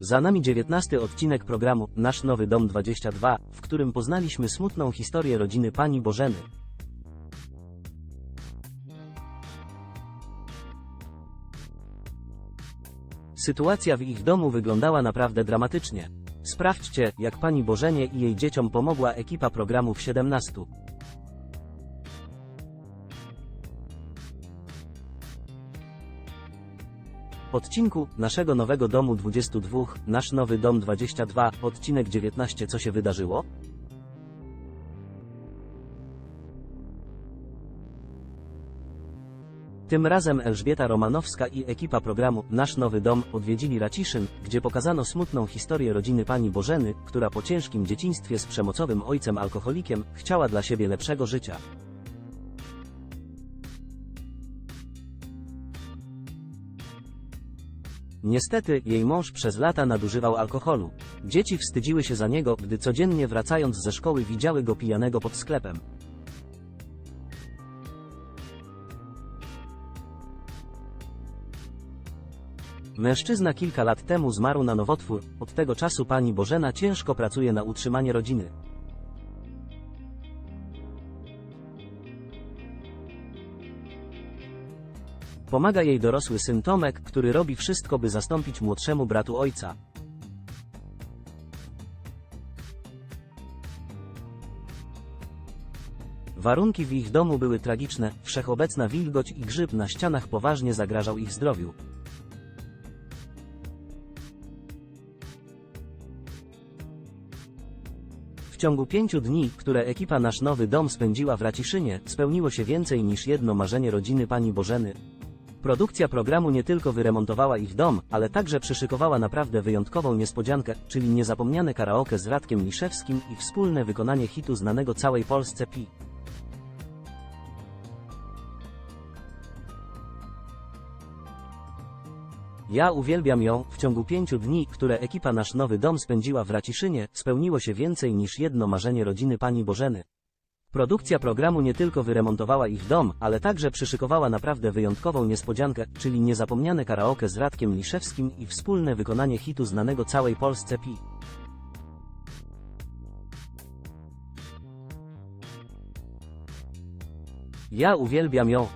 Za nami 19 odcinek programu Nasz Nowy Dom 22, w którym poznaliśmy smutną historię rodziny pani Bożeny. Sytuacja w ich domu wyglądała naprawdę dramatycznie. Sprawdźcie, jak pani Bożenie i jej dzieciom pomogła ekipa programu w 17. Odcinku naszego nowego domu 22, nasz nowy dom 22, odcinek 19 Co się wydarzyło? Tym razem Elżbieta Romanowska i ekipa programu Nasz Nowy Dom odwiedzili Raciszyn, gdzie pokazano smutną historię rodziny pani Bożeny, która po ciężkim dzieciństwie z przemocowym ojcem alkoholikiem chciała dla siebie lepszego życia. Niestety, jej mąż przez lata nadużywał alkoholu. Dzieci wstydziły się za niego, gdy codziennie wracając ze szkoły widziały go pijanego pod sklepem. Mężczyzna kilka lat temu zmarł na nowotwór, od tego czasu pani Bożena ciężko pracuje na utrzymanie rodziny. Pomaga jej dorosły syn Tomek, który robi wszystko, by zastąpić młodszemu bratu ojca. Warunki w ich domu były tragiczne, wszechobecna wilgoć i grzyb na ścianach poważnie zagrażał ich zdrowiu. W ciągu pięciu dni, które ekipa Nasz Nowy Dom spędziła w Raciszynie, spełniło się więcej niż jedno marzenie rodziny pani Bożeny. Produkcja programu nie tylko wyremontowała ich dom, ale także przyszykowała naprawdę wyjątkową niespodziankę, czyli niezapomniane karaoke z Radkiem Liszewskim i wspólne wykonanie hitu znanego całej Polsce Pi. Ja uwielbiam ją, w ciągu pięciu dni, które ekipa Nasz Nowy Dom spędziła w Raciszynie, spełniło się więcej niż jedno marzenie rodziny pani Bożeny. Produkcja programu nie tylko wyremontowała ich dom, ale także przyszykowała naprawdę wyjątkową niespodziankę, czyli niezapomniane karaoke z Radkiem Liszewskim i wspólne wykonanie hitu znanego całej Polsce Pi. Ja uwielbiam ją,